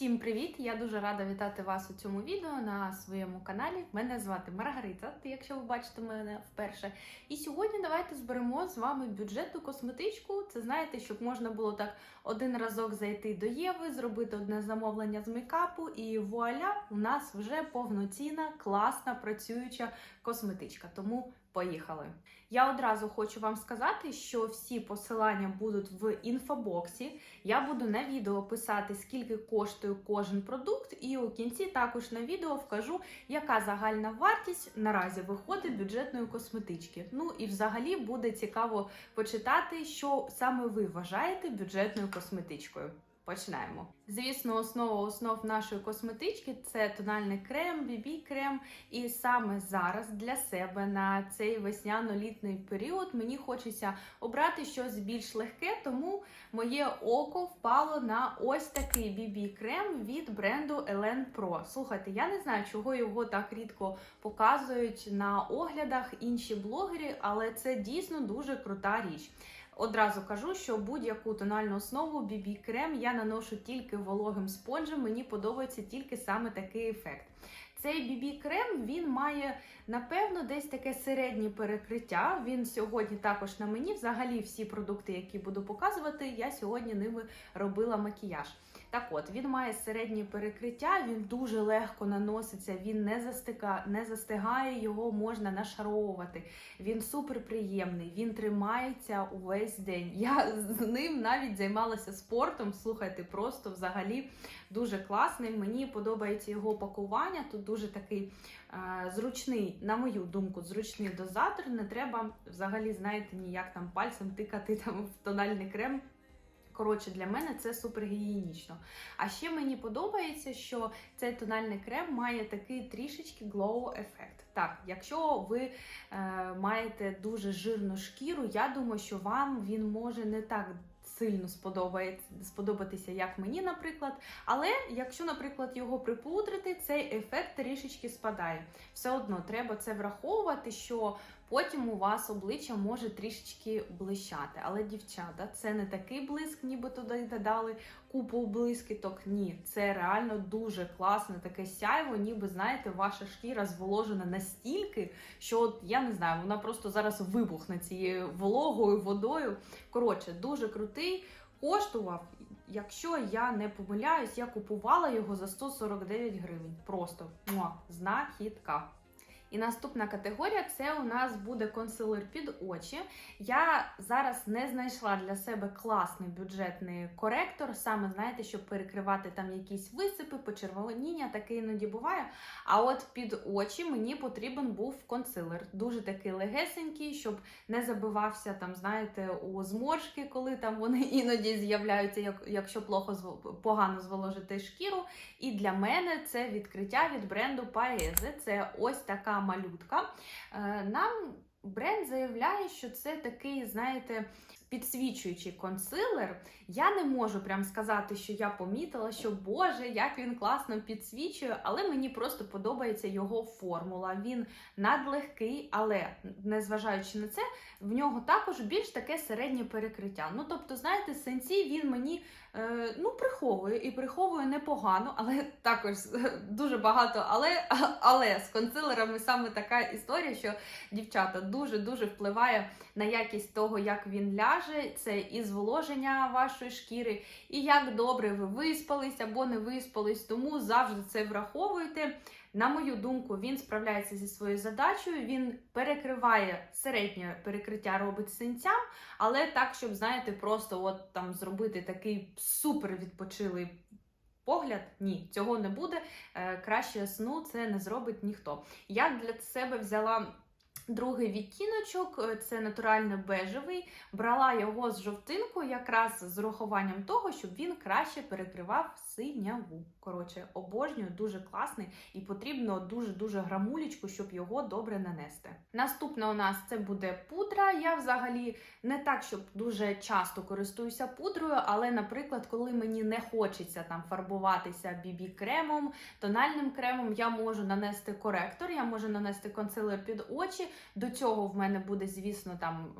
Всім привіт! Я дуже рада вітати вас у цьому відео на своєму каналі. Мене звати Маргарита, якщо ви бачите мене вперше. І сьогодні давайте зберемо з вами бюджетну косметичку. Це знаєте, щоб можна було так один разок зайти до Єви, зробити одне замовлення з мейкапу, і вуаля, у нас вже повноцінна, класна, працююча косметичка. Тому поїхали! Я одразу хочу вам сказати, що всі посилання будуть в інфобоксі. Я буду на відео писати, скільки коштує кожен продукт, і у кінці також на відео вкажу, яка загальна вартість наразі виходить бюджетної косметички. Ну і взагалі буде цікаво почитати, що саме ви вважаєте бюджетною косметичкою. Починаємо. Звісно, основа основ нашої косметички це тональний крем, бібі крем. І саме зараз для себе на цей весняно-літний період мені хочеться обрати щось більш легке, тому моє око впало на ось такий бібі крем від бренду Elen Pro. Слухайте, я не знаю, чого його так рідко показують на оглядах інші блогери, але це дійсно дуже крута річ. Одразу кажу, що будь-яку тональну основу BB крем я наношу тільки вологим спонжем. Мені подобається тільки саме такий ефект. Цей BB крем він має напевно десь таке середнє перекриття. Він сьогодні також на мені. Взагалі, всі продукти, які буду показувати, я сьогодні ними робила макіяж. Так от, він має середнє перекриття, він дуже легко наноситься, він не застига, не застигає, його можна нашаровувати. Він супер приємний, він тримається увесь день. Я з ним навіть займалася спортом. Слухайте, просто взагалі дуже класний. Мені подобається його пакування. Тут дуже такий е, зручний, на мою думку, зручний дозатор. Не треба взагалі, знаєте, ніяк там пальцем тикати там в тональний крем. Коротше, для мене це супер гігієнічно. А ще мені подобається, що цей тональний крем має такий трішечки glow ефект. Так, якщо ви е, маєте дуже жирну шкіру, я думаю, що вам він може не так сильно сподобатися, як мені, наприклад. Але якщо, наприклад, його припудрити, цей ефект трішечки спадає. Все одно треба це враховувати, що потім у вас обличчя може трішечки блищати. Але, дівчата, це не такий блиск, ніби туди додали купу блискіток. Ні, це реально дуже класне таке сяйво, ніби знаєте, ваша шкіра зволожена настільки, що от, я не знаю, вона просто зараз вибухне цією вологою водою. Коротше, дуже крутий. Коштував, якщо я не помиляюсь, я купувала його за 149 гривень. Просто знахідка. І наступна категорія це у нас буде консилер під очі. Я зараз не знайшла для себе класний бюджетний коректор, саме знаєте, щоб перекривати там якісь висипи, почервоніння, таке іноді буває. А от під очі мені потрібен був консилер. Дуже такий легесенький, щоб не забивався там, знаєте, у зморшки, коли там вони іноді з'являються, якщо плохо погано зволожити шкіру. І для мене це відкриття від бренду Paese. Це ось така малютка. Е, нам бренд заявляє, що це такий, знаєте, підсвічуючий консилер. Я не можу прям сказати, що я помітила, що Боже, як він класно підсвічує, але мені просто подобається його формула. Він надлегкий, але незважаючи на це, в нього також більш таке середнє перекриття. Ну, тобто, знаєте, сенсі він мені ну, приховує і приховує непогано, але також дуже багато. Але але з консилерами саме така історія, що дівчата дуже-дуже впливає на якість того, як він ляже. Це і зволоження вашої шкіри, і як добре ви виспались або не виспались. Тому завжди це враховуйте. На мою думку, він справляється зі своєю задачею, він перекриває середнє перекриття, робить синцям, але так, щоб, знаєте, просто от там зробити такий супер відпочилий погляд, ні, цього не буде. Е, краще сну це не зробить ніхто. Я для себе взяла. Другий відтіночок е, це натурально бежевий. Брала його з жовтинкою, якраз з урахуванням того, щоб він краще перекривав синяву. Коротше, обожнюю, дуже класний і потрібно дуже-дуже грамулечку, щоб його добре нанести. Наступне у нас це буде пудра. Я взагалі не так, щоб дуже часто користуюся пудрою, але, наприклад, коли мені не хочеться там фарбуватися бібі-кремом, тональним кремом, я можу нанести коректор, я можу нанести консилер під очі. До цього в мене буде, звісно, там.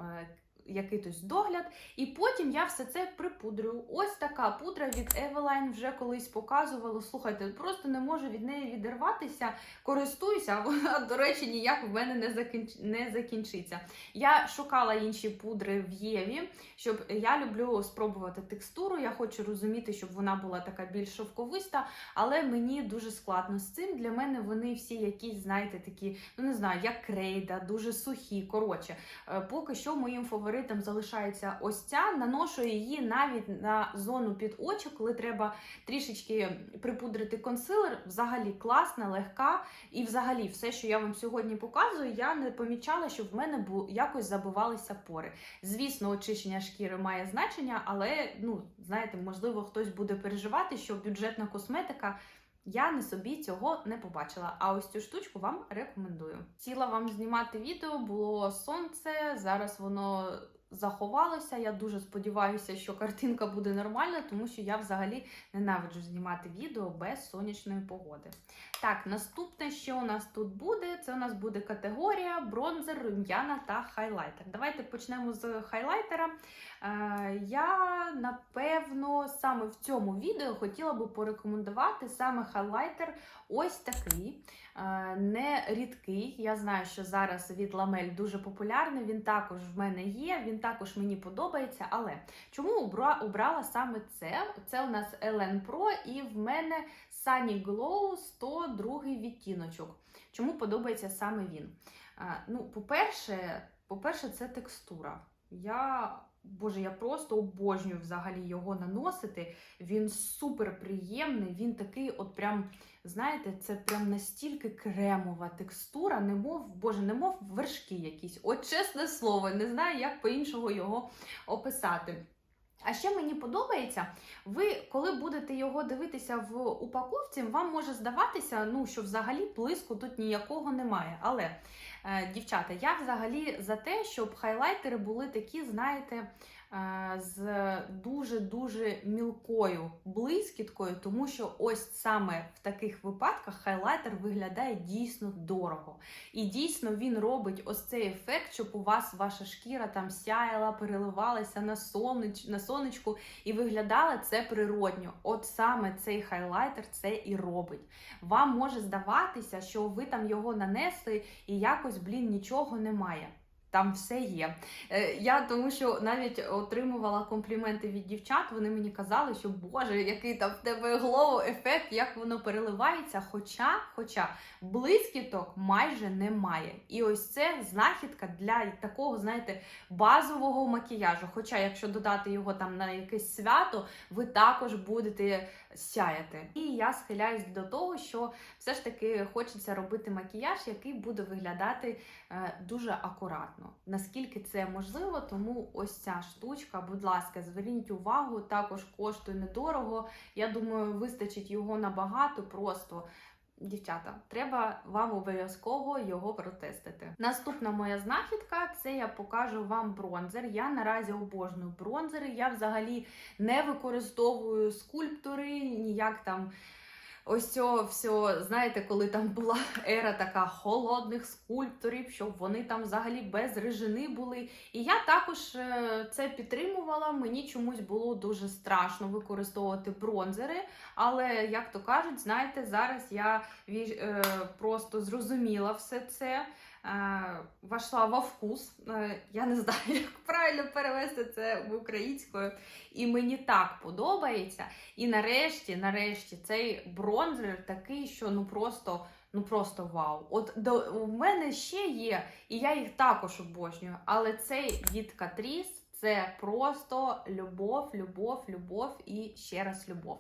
Якийсь догляд, і потім я все це припудрю. Ось така пудра від Eveline вже колись показувала. Слухайте, просто не можу від неї відірватися, користуюся, а вона, до речі, ніяк в мене не, закінч... не закінчиться. Я шукала інші пудри в Єві, щоб я люблю спробувати текстуру. Я хочу розуміти, щоб вона була така більш шовковиста, але мені дуже складно з цим. Для мене вони всі якісь, знаєте, такі, ну не знаю, як крейда, дуже сухі. Коротше, е, поки що моїм фаворитом залишається ось ця. Наношу її навіть на зону під очі, коли треба трішечки припудрити консилер. Взагалі класна, легка. І взагалі, все, що я вам сьогодні показую, я не помічала, що в мене бу- якось забивалися пори. Звісно, очищення шкіри має значення, але ну знаєте, можливо, хтось буде переживати, що бюджетна косметика. Я на собі цього не побачила. А ось цю штучку вам рекомендую. Хотіла вам знімати відео, було сонце. Зараз воно заховалося. Я дуже сподіваюся, що картинка буде нормальна, тому що я взагалі ненавиджу знімати відео без сонячної погоди. Так, наступне, що у нас тут буде, це у нас буде категорія бронзер, рум'яна та хайлайтер. Давайте почнемо з хайлайтера. Е, Я напевно саме в цьому відео хотіла би порекомендувати саме хайлайтер ось такий. Е, Не рідкий. Я знаю, що зараз від ламель дуже популярний. Він також в мене є, він також мені подобається. Але чому обрала саме це? Це у нас Ellen Pro і в мене Sunny Glow 102 відтіночок. Чому подобається саме він? Е, Ну, по-перше, по-перше, це текстура. Я, боже, я просто обожнюю взагалі його наносити. Він супер приємний, він такий, от прям, знаєте, це прям настільки кремова текстура, немов, боже, немов вершки якісь. От чесне слово, не знаю, як по-іншому його описати. А ще мені подобається, ви, коли будете його дивитися в упаковці, вам може здаватися, ну, що взагалі блиску тут ніякого немає. Але, е, дівчата, я взагалі за те, щоб хайлайтери були такі, знаєте, з дуже-дуже мілкою блискіткою, тому що ось саме в таких випадках хайлайтер виглядає дійсно дорого. І дійсно він робить ось цей ефект, щоб у вас ваша шкіра там сяяла, переливалася на, сонеч, на сонечку і виглядало це природньо. От саме цей хайлайтер це і робить. Вам може здаватися, що ви там його нанесли і якось, блін, нічого немає. Там все є. Е, Я тому що навіть отримувала компліменти від дівчат. Вони мені казали, що Боже, який там в тебе глоу ефект, як воно переливається. Хоча, хоча блискіток майже немає. І ось це знахідка для такого, знаєте, базового макіяжу. Хоча, якщо додати його там на якесь свято, ви також будете сяяти. І я схиляюсь до того, що все ж таки хочеться робити макіяж, який буде виглядати е, дуже акуратно. Наскільки це можливо, тому ось ця штучка, будь ласка, зверніть увагу, також коштує недорого. Я думаю, вистачить його набагато просто. Дівчата, треба вам обов'язково його протестити. Наступна моя знахідка це я покажу вам бронзер. Я наразі обожнюю бронзери. Я взагалі не використовую скульптори, ніяк там. Ось цього все, знаєте, коли там була ера така холодних скульпторів, щоб вони там взагалі без режини були. І я також е, це підтримувала. Мені чомусь було дуже страшно використовувати бронзери. Але, як то кажуть, знаєте, зараз я е, просто зрозуміла все це. Е, Вошла во вкус. Е, Я не знаю, як правильно перевести це в українською. І мені так подобається. І нарешті, нарешті, цей бронзер такий, що ну просто. Ну просто вау. От до у мене ще є, і я їх також обожнюю. Але цей від Catrice це просто любов, любов, любов і ще раз любов.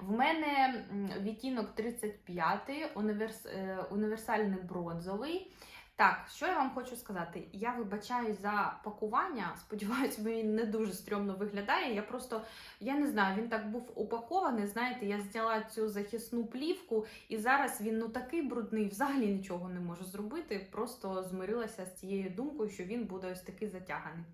В мене відтінок 35, універс, е, універсальний бронзовий. Так, що я вам хочу сказати? Я вибачаюсь за пакування. Сподіваюсь, він не дуже стрьомно виглядає. Я просто я не знаю, він так був упакований. Знаєте, я зняла цю захисну плівку, і зараз він ну такий брудний, взагалі нічого не можу зробити. Просто змирилася з цією думкою, що він буде ось такий затяганий.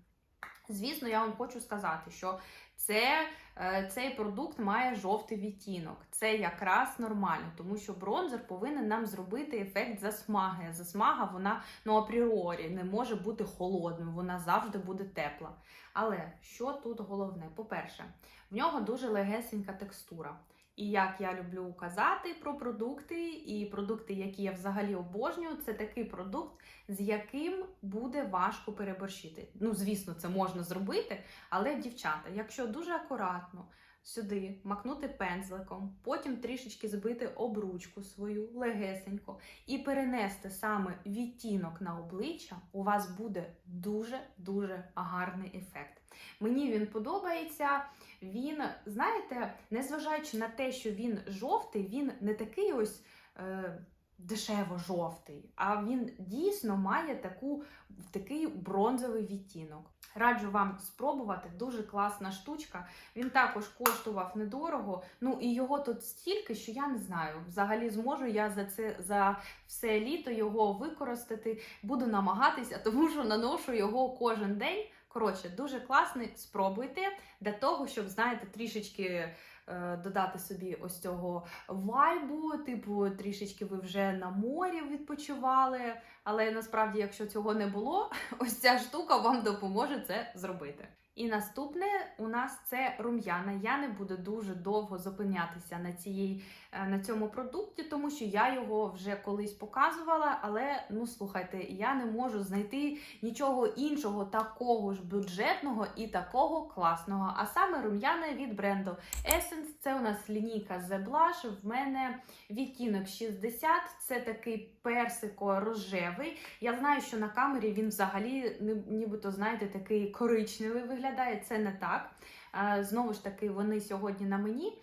Звісно, я вам хочу сказати, що це, е, цей продукт має жовтий відтінок. Це якраз нормально, тому що бронзер повинен нам зробити ефект засмаги. Засмага, вона ну апріорі не може бути холодною, вона завжди буде тепла. Але що тут головне? По-перше, в нього дуже легесенька текстура. І як я люблю казати про продукти, і продукти, які я взагалі обожнюю, це такий продукт, з яким буде важко переборщити. Ну, звісно, це можна зробити, але дівчата, якщо дуже акуратно сюди макнути пензликом, потім трішечки збити обручку свою легесенько і перенести саме відтінок на обличчя, у вас буде дуже-дуже гарний ефект. Мені він подобається. Він, знаєте, незважаючи на те, що він жовтий, він не такий ось. Е, Дешево-жовтий, а він дійсно має таку, такий бронзовий відтінок. Раджу вам спробувати, дуже класна штучка. Він також коштував недорого. Ну і його тут стільки, що я не знаю. Взагалі зможу я за це за все літо його використати. Буду намагатися, тому що наношу його кожен день. Коротше, дуже класний. Спробуйте для того, щоб знаєте, трішечки. Е, Додати собі ось цього вайбу, типу, трішечки ви вже на морі відпочивали. Але насправді, якщо цього не було, ось ця штука вам допоможе це зробити. І наступне у нас це рум'яна. Я не буду дуже довго зупинятися на е, на цьому продукті, тому що я його вже колись показувала. Але ну слухайте, я не можу знайти нічого іншого, такого ж бюджетного і такого класного. А саме рум'яна від бренду Essence. Це у нас лінійка The Blush. В мене відтінок 60. Це такий персико-рожевий. Я знаю, що на камері він взагалі нібито, знаєте, такий коричневий виглядає. Це не так. Е, Знову ж таки, вони сьогодні на мені.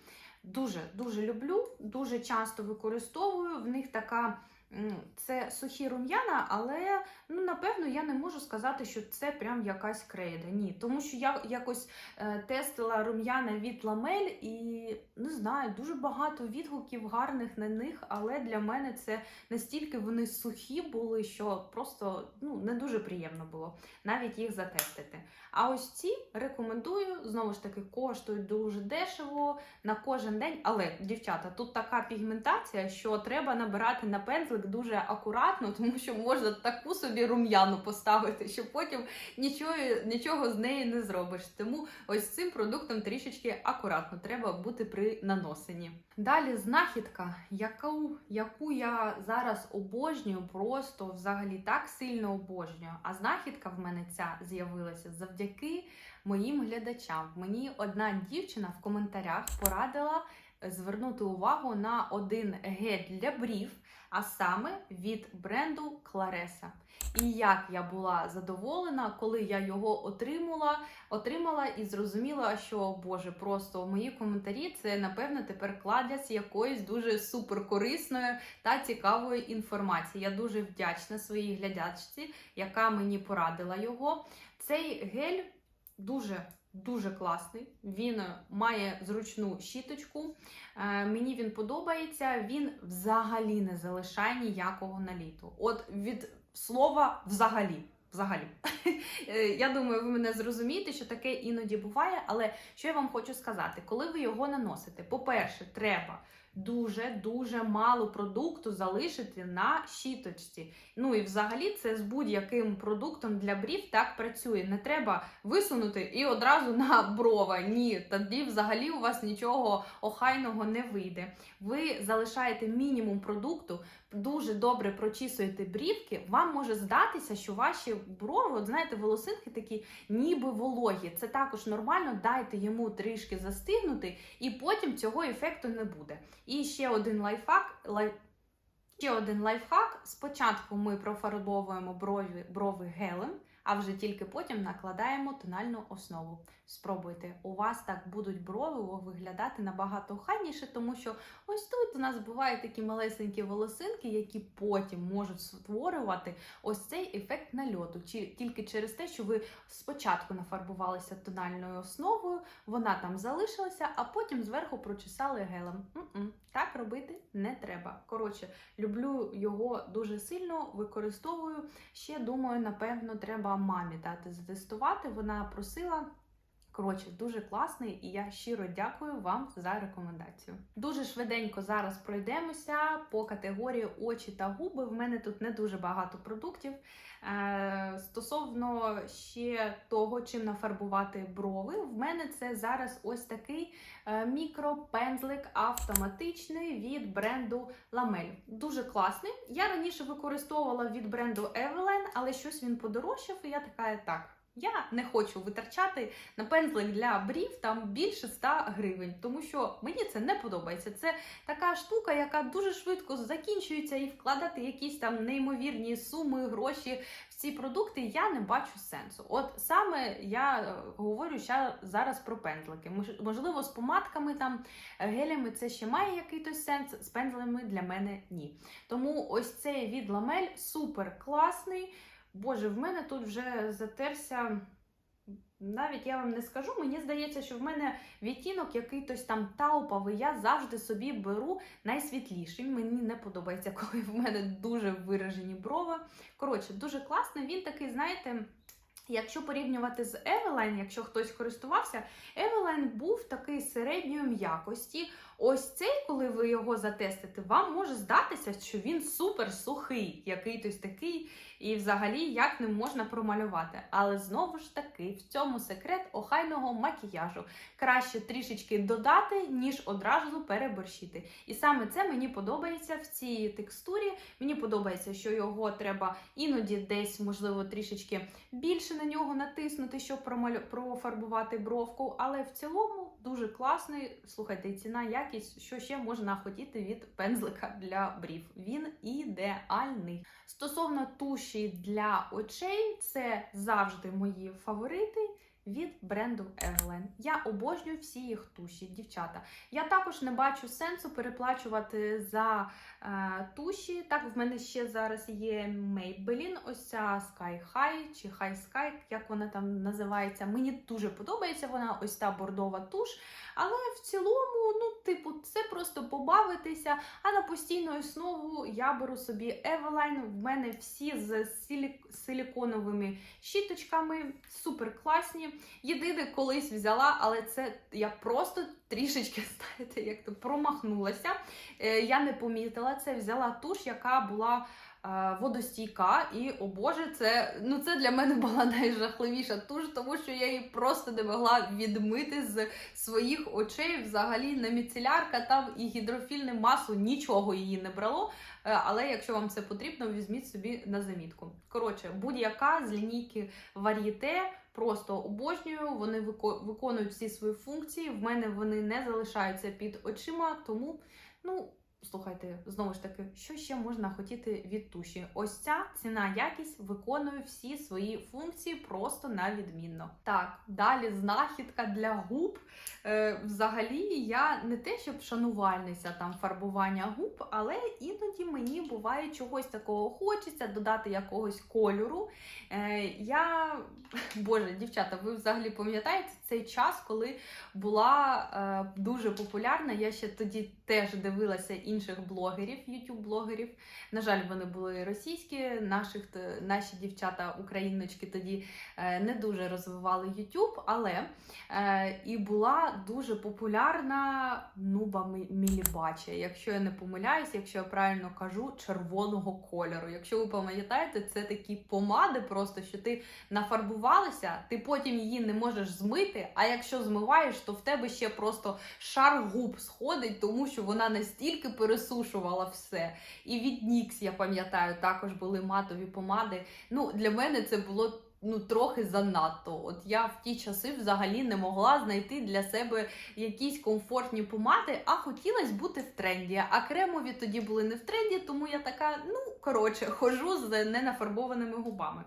Дуже дуже люблю, дуже часто використовую. В них така це сухі рум'яна, але ну напевно я не можу сказати, що це прям якась крейда. Ні, тому що я якось е, тестила рум'яна від ламель і не знаю, дуже багато відгуків гарних на них, але для мене це настільки вони сухі були, що просто ну не дуже приємно було навіть їх затестити. А ось ці рекомендую знову ж таки коштують дуже дешево на кожен день. Але дівчата, тут така пігментація, що треба набирати на пензлик дуже акуратно, тому що можна таку собі рум'яну поставити, що потім нічого, нічого з неї не зробиш. Тому ось цим продуктом трішечки акуратно треба бути при наносенні. Далі знахідка, яку, яку я зараз обожнюю, просто взагалі так сильно обожнюю. А знахідка в мене ця з'явилася завдяки моїм глядачам. Мені одна дівчина в коментарях порадила звернути увагу на один гель для брів, а саме від бренду Клареса. І як я була задоволена, коли я його отримала, отримала і зрозуміла, що Боже, просто мої коментарі це напевно тепер кладять якоїсь дуже суперкорисної та цікавої інформації. Я дуже вдячна своїй глядачці, яка мені порадила його. Цей гель дуже. Дуже класний, він має зручну щіточку. Е, мені він подобається. Він взагалі не залишає ніякого наліту. От від слова взагалі. Взагалі, Е, я думаю, ви мене зрозумієте, що таке іноді буває. Але що я вам хочу сказати, коли ви його наносите, по-перше, треба дуже дуже мало продукту залишити на щіточці. Ну і взагалі це з будь-яким продуктом для брів так працює. Не треба висунути і одразу на брова. Ні, тоді взагалі у вас нічого охайного не вийде. Ви залишаєте мінімум продукту, дуже добре прочісуєте брівки. Вам може здатися, що ваші брови, от знаєте, волосинки такі, ніби вологі. Це також нормально. Дайте йому трішки застигнути, і потім цього ефекту не буде. І ще один лайфхак. Лайф... Ще один лайфхак. Спочатку ми профарбовуємо брови, брови гелем, а вже тільки потім накладаємо тональну основу. Спробуйте, у вас так будуть брови виглядати набагато охайніше, тому що ось тут у нас бувають такі малесенькі волосинки, які потім можуть створювати ось цей ефект нальоту. Чи тільки через те, що ви спочатку нафарбувалися тональною основою, вона там залишилася, а потім зверху прочесали гелем. М-м, так робити робити не треба. Коротше, люблю його дуже сильно, використовую. Ще думаю, напевно, треба мамі дати затестувати. Вона просила. Коротше, дуже класний, і я щиро дякую вам за рекомендацію. Дуже швиденько зараз пройдемося по категорії очі та губи. В мене тут не дуже багато продуктів. Е, стосовно ще того, чим нафарбувати брови, в мене це зараз ось такий е, мікропензлик автоматичний від бренду Lamel. Дуже класний. Я раніше використовувала від бренду Eveline, але щось він подорожчав, і я така так. Я не хочу витрачати на пензлик для брів там більше 100 гривень, тому що мені це не подобається. Це така штука, яка дуже швидко закінчується, і вкладати якісь там неймовірні суми, гроші в ці продукти я не бачу сенсу. От саме я е, говорю ща зараз про пензлики. Можливо, з помадками там е, гелями це ще має якийсь сенс. З пензлами для мене ні. Тому ось цей від ламель супер класний. Боже, в мене тут вже затерся. Навіть я вам не скажу, мені здається, що в мене відтінок якийсь там тауповий. Я завжди собі беру найсвітліший. Мені не подобається, коли в мене дуже виражені брови. Коротше, дуже класний. Він такий, знаєте. Якщо порівнювати з Eveline, якщо хтось користувався, Eveline був такий середньої м'якості. Ось цей, коли ви його затестите, вам може здатися, що він супер сухий, якийсь такий, і взагалі як ним можна промалювати. Але знову ж таки, в цьому секрет охайного макіяжу. Краще трішечки додати, ніж одразу переборщити. І саме це мені подобається в цій текстурі. Мені подобається, що його треба іноді десь, можливо, трішечки більше на нього натиснути, щоб промалю... профарбувати бровку. Але в цілому дуже класний. Слухайте, ціна якість, що ще можна хотіти від пензлика для брів. Він ідеальний. Стосовно туші для очей, це завжди мої фаворити. Від бренду Eveline. Я обожнюю всі їх туші, дівчата. Я також не бачу сенсу переплачувати за е, туші. Так, в мене ще зараз є Maybelline, ось ця Sky High чи High Sky, як вона там називається. Мені дуже подобається вона, ось та бордова туш. Але в цілому, ну, типу, це просто побавитися. А на постійну основу я беру собі Eveline. В мене всі з силі- силіконовими щіточками, супер класні. Єдине, колись взяла, але це я просто трішечки, знаєте, як то промахнулася. Е, я не помітила це, взяла туш, яка була. е, Водостійка, і о Боже, це ну це для мене була найжахливіша туш, тому що я її просто не могла відмити з своїх очей. Взагалі не міцелярка там і гідрофільне масло нічого її не брало. Е, Але якщо вам це потрібно, візьміть собі на замітку. Коротше, будь-яка з лінійки вар'єте. Просто обожнюю, вони вико- виконують всі свої функції. В мене вони не залишаються під очима, тому ну. Слухайте, знову ж таки, що ще можна хотіти від туші? Ось ця ціна якість виконує всі свої функції просто на відмінно. Так, далі знахідка для губ. Е, взагалі, я не те, щоб шанувальниця там фарбування губ, але іноді мені буває чогось такого хочеться додати якогось кольору. Е, я, боже, дівчата, ви взагалі пам'ятаєте цей час, коли була е, дуже популярна. Я ще тоді теж дивилася інших блогерів, ютуб-блогерів. На жаль, вони були російські. Наших наші дівчата, україночки тоді е, не дуже розвивали YouTube, але е, і була дуже популярна нуба Мі- Мілібача. Якщо я не помиляюсь, якщо я правильно кажу, червоного кольору. Якщо ви пам'ятаєте, це такі помади, просто що ти нафарбувалася, ти потім її не можеш змити. А якщо змиваєш, то в тебе ще просто шар губ сходить, тому що вона настільки пересушувала все. І від NYX, я пам'ятаю, також були матові помади. Ну, для мене це було. Ну, трохи занадто. От я в ті часи взагалі не могла знайти для себе якісь комфортні помади, а хотілося бути в тренді. А кремові тоді були не в тренді, тому я така, ну коротше, хожу з ненафарбованими губами.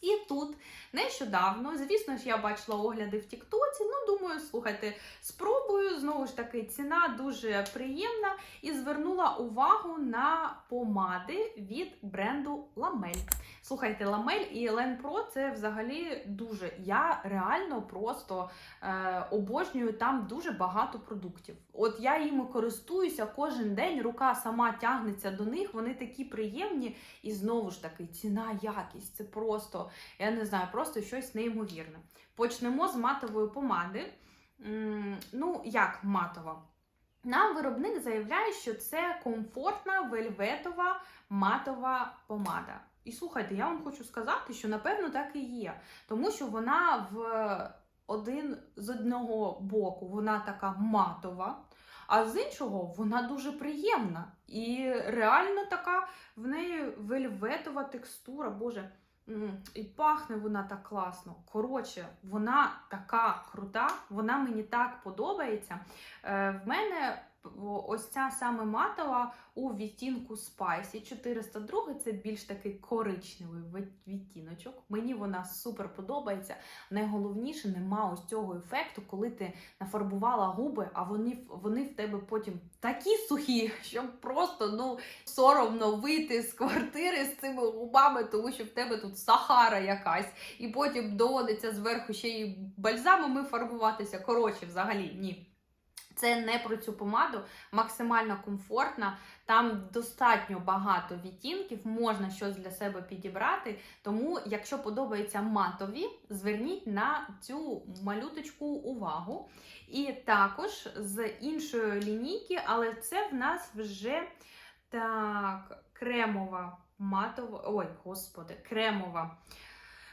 І тут нещодавно, звісно ж, я бачила огляди в Тіктоці. Ну, думаю, слухайте, спробую. Знову ж таки, ціна дуже приємна і звернула увагу на помади від бренду Lamel. Слухайте, Lamel і Len Pro це взагалі дуже. Я реально просто е, обожнюю там дуже багато продуктів. От я їми користуюся кожен день, рука сама тягнеться до них, вони такі приємні. І знову ж таки, ціна, якість це просто, я не знаю, просто щось неймовірне. Почнемо з матової помади. Ну, як матова? Нам виробник заявляє, що це комфортна вельветова матова помада. І слухайте, я вам хочу сказати, що напевно так і є, тому що вона в один з одного боку вона така матова, а з іншого вона дуже приємна. І реально така в неї вельветова текстура. Боже, і пахне вона так класно. Коротше, вона така крута, вона мені так подобається. Е, в мене ось ця саме матова у відтінку Spicy 402 це більш такий коричневий відтіночок. Мені вона супер подобається. Найголовніше, нема ось цього ефекту, коли ти нафарбувала губи, а вони, вони в тебе потім такі сухі, що просто ну соромно вийти з квартири з цими губами, тому що в тебе тут сахара якась, і потім доводиться зверху ще й бальзамами фарбуватися. Коротше, взагалі, ні. Це не про цю помаду, максимально комфортна. Там достатньо багато відтінків, можна щось для себе підібрати. Тому, якщо подобаються матові, зверніть на цю малюточку увагу. І також з іншої лінійки, але це в нас вже так, кремова матова. Ой, господи, кремова.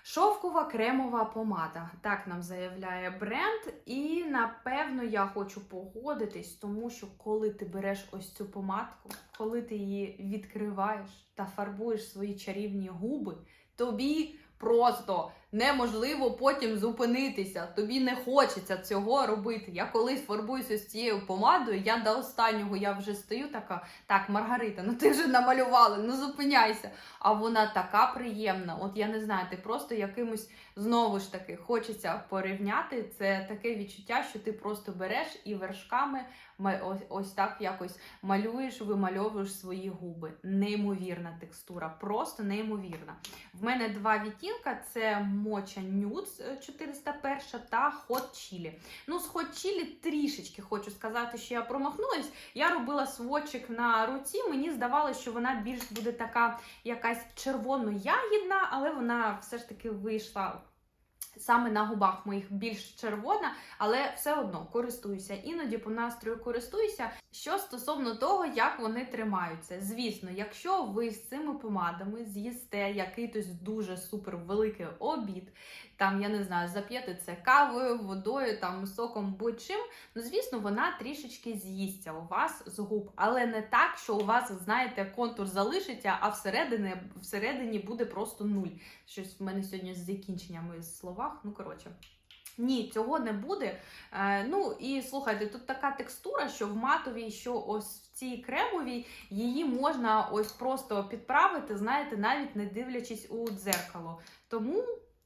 Шовкова кремова помада. Так нам заявляє бренд. І напевно я хочу погодитись, тому що коли ти береш ось цю помадку, коли ти її відкриваєш та фарбуєш свої чарівні губи, тобі просто неможливо потім зупинитися. Тобі не хочеться цього робити. Я колись фарбуюся з цією помадою, я до останнього я вже стою така. Так, Маргарита, ну ти вже намалювала, ну зупиняйся. А вона така приємна. От я не знаю, ти просто якимось знову ж таки хочеться порівняти. Це таке відчуття, що ти просто береш і вершками ось, ось так якось малюєш, вимальовуєш свої губи. Неймовірна текстура, просто неймовірна. В мене два відтінка: це Mocha нюц 401 та Hot Chili. Ну, з Hot Chili трішечки хочу сказати, що я промахнулась. Я робила сводчик на руці. Мені здавалося, що вона більш буде така якась червоно-ягідна, але вона все ж таки вийшла. Саме на губах моїх більш червона, але все одно користуюся. Іноді по настрою користуюся. Що стосовно того, як вони тримаються. Звісно, якщо ви з цими помадами з'їсте якийсь дуже супер великий обід, там я не знаю, зап'єте це кавою, водою, там соком будь-чим, ну звісно, вона трішечки з'їсться у вас з губ, але не так, що у вас, знаєте, контур залишиться, а всередині, всередині буде просто нуль. Щось в мене сьогодні з закінченнями в словах. Ну коротше. Ні, цього не буде. Е, ну і слухайте, тут така текстура, що в матовій, що ось в цій кремовій, її можна ось просто підправити, знаєте, навіть не дивлячись у дзеркало. Тому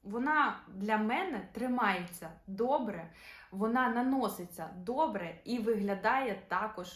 вона для мене тримається добре, вона наноситься добре і виглядає також.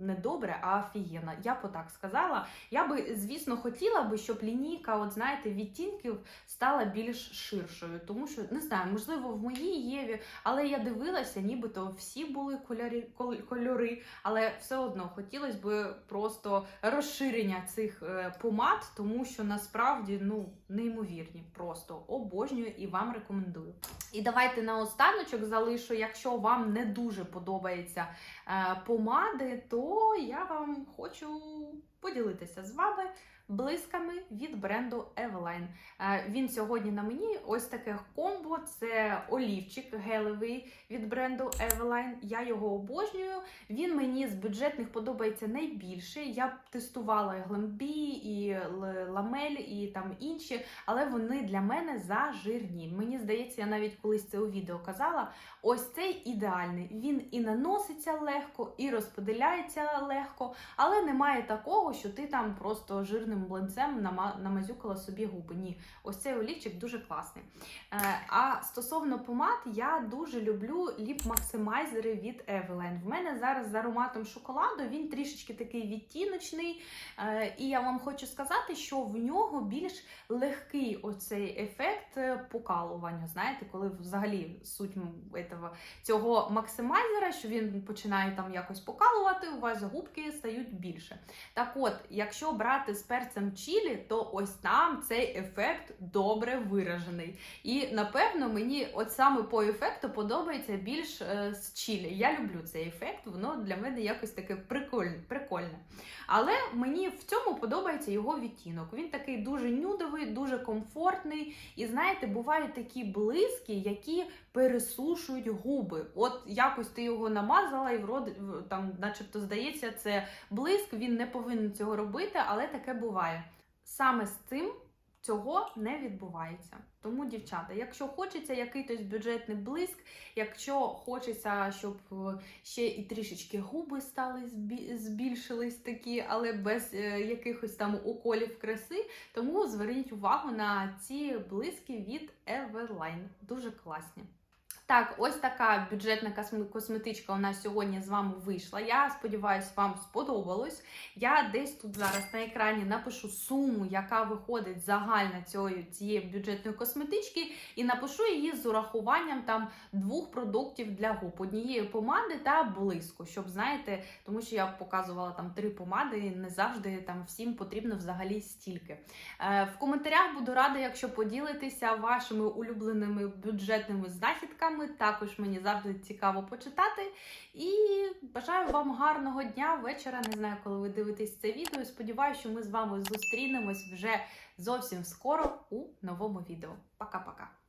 Не добре, а офігенно. Я б так сказала. Я би, звісно, хотіла би, щоб лінійка, от знаєте, відтінків стала більш ширшою. Тому що не знаю, можливо, в моїй Єві, але я дивилася, нібито всі були кольорі, кольори, але все одно хотілося б просто розширення цих е, помад, тому що насправді ну неймовірні. Просто обожнюю і вам рекомендую. І давайте на останочок залишу, якщо вам не дуже подобається е, помади, то я вам хочу поділитися з вами блисками від бренду Eveline. Е, Він сьогодні на мені ось таке комбо. Це олівчик гелевий від бренду Eveline. Я його обожнюю. Він мені з бюджетних подобається найбільше. Я тестувала і Glambi, і Ламель, і там інші, але вони для мене зажирні. Мені здається, я навіть колись це у відео казала. Ось цей ідеальний. Він і наноситься легко, і розподіляється легко, але немає такого, що ти там просто жирним чорним блинцем намазюкала собі губи. Ні, ось цей олівчик дуже класний. Е, а стосовно помад, я дуже люблю ліп максимайзери від Eveline. В мене зараз з ароматом шоколаду він трішечки такий відтіночний. Е, і я вам хочу сказати, що в нього більш легкий оцей ефект е, покалування. Знаєте, коли взагалі суть цього максимайзера, що він починає там якось покалувати, у вас губки стають більше. Так от, якщо брати з перцем чілі, то ось там цей ефект добре виражений. І напевно мені от саме по ефекту подобається більш е, з чілі. Я люблю цей ефект, воно для мене якось таке прикольне. прикольне. Але мені в цьому подобається його відтінок. Він такий дуже нюдовий, дуже комфортний. І знаєте, бувають такі блиски, які пересушують губи. От якось ти його намазала, і вроде там, начебто, здається, це блиск. Він не повинен цього робити, але таке буває. Саме з цим цього не відбувається. Тому, дівчата, якщо хочеться якийсь бюджетний блиск, якщо хочеться, щоб е, ще і трішечки губи стали збільшились такі, але без е, якихось там уколів краси, тому зверніть увагу на ці блиски від Everline. Дуже класні. Так, ось така бюджетна косметичка у нас сьогодні з вами вийшла. Я сподіваюся, вам сподобалось. Я десь тут зараз на екрані напишу суму, яка виходить загальна цієї, цієї бюджетної косметички, і напишу її з урахуванням там двох продуктів для губ: однієї помади та блиску. Щоб знаєте, тому що я показувала там три помади, і не завжди там всім потрібно взагалі стільки. Е, В коментарях буду рада, якщо поділитеся вашими улюбленими бюджетними знахідками. Також мені завжди цікаво почитати. І бажаю вам гарного дня, вечора. Не знаю, коли ви дивитесь це відео. Сподіваюся, що ми з вами зустрінемось вже зовсім скоро у новому відео. Пока-пока.